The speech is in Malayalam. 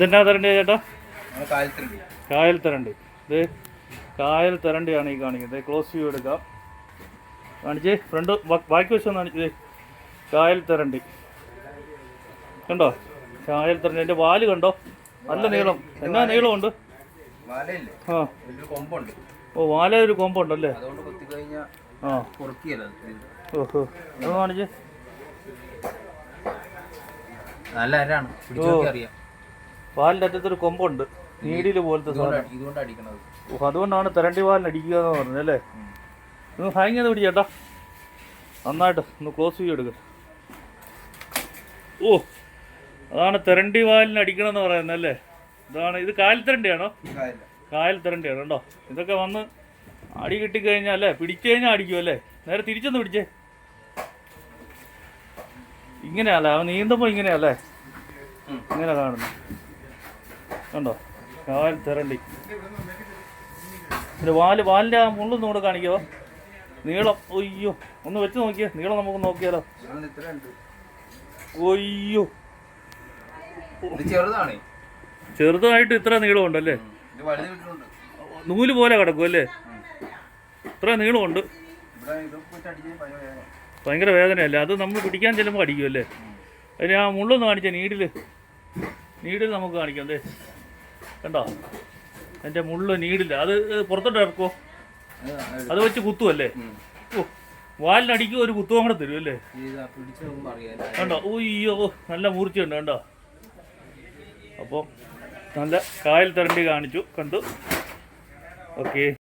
ഇതെന്നാ തരണ്ടിയാ ചേട്ടാ? കായൽ തരണ്ടി ഇത് കായൽ തരണ്ടിയാണ് ഈ കാണിക്കുന്നത്. ക്ലോസ് വ്യൂ എടുക്കാം. കാണിച്ച് ഫ്രണ്ട് ബാക്കി വശം കാണിച്ചത് കായൽ തരണ്ടി കണ്ടോ? കായൽ തരണ്ടി എന്റെ വാൽ കണ്ടോ? നല്ല നീളം. എന്നാ നീളമുണ്ട്? ആ. ഓ വാല ഒരു കൊമ്പുണ്ടല്ലേ? ആ. ഓഹോ അത് കാണിച്ച്. നല്ല അരാണ് വാലിന്റെ അറ്റത്തൊരു കൊമ്പുണ്ട്. നീടിയിൽ പോലത്തെ ഇതുകൊണ്ട് സാധനം. ഇതുകൊണ്ട് അടിക്കണത്. അതുകൊണ്ടാണ് തരണ്ടി വാലിന് അടിക്കുക എന്ന് പറഞ്ഞത് അല്ലേ? ഒന്ന് ഹാങ് ചെയ്ത് പിടിച്ചേട്ടാ നന്നായിട്ട് ഒന്ന് ക്ലോസ് ചെയ്ത് എടുക്ക. ഓ അതാണ് തെരണ്ടി വാലിന് അടിക്കണമെന്ന് പറയുന്നത് അല്ലേ? ഇതാണ് ഇത് കായൽ തെരണ്ടിയാണോ? കായൽ. തെരണ്ടിയാണ് കേട്ടോ. ഇതൊക്കെ വന്ന് അടി കിട്ടിക്കഴിഞ്ഞാൽ അല്ലേ? പിടിച്ചു കഴിഞ്ഞാൽ അടിക്കും അല്ലേ? നേരെ തിരിച്ചൊന്ന് പിടിച്ചേ. ഇങ്ങനെയല്ലേ അവൻ നീന്തുമ്പോൾ ഇങ്ങനെയല്ലേ. ഇങ്ങനെ കാണുന്നു. കണ്ടോ? കാൽ തെരണ്ടി. പിന്നെ വാൽ വാലിന്റെ ആ മുള്ളൊന്നും കൂടെ കാണിക്കോ. നീളം ഒയ്യോ ഒന്ന് വെച്ച് നോക്കിയേ. നീളം നമുക്ക് നോക്കിയാലോ. ഒയ്യോ ചെറുതായിട്ട് ഇത്ര നീളമുണ്ടല്ലേ? നൂൽ പോലെ കിടക്കും അല്ലേ? ഇത്ര നീളമുണ്ട്. ഭയങ്കര വേദന. ഭയങ്കര വേദനയല്ലേ? അത് നമ്മൾ പിടിക്കാൻ ചെല്ലുമ്പോൾ അടിക്കുമല്ലേ അതിന് ആ മുള്ളൊന്ന് കാണിച്ചാൽ നീഡിൽ നീഡിൽ നമുക്ക് കാണിക്കാം അല്ലേ കണ്ടോ? എന്റെ മുള്ളു നീടില്ല. അത് പുറത്തോട്ട് ഇറക്കുമോ അത് വെച്ച് കുത്തുമല്ലേ. ഓ വാലിനടിക്കും ഒരു കുത്തും കൂടെ തരും അല്ലേ? കണ്ടോ? ഓയ്യോ നല്ല മൂർച്ചയുണ്ട് കണ്ടോ? അപ്പോൾ നല്ല കായൽ തരണ്ടി കാണിച്ചു കണ്ടു. ഓക്കെ.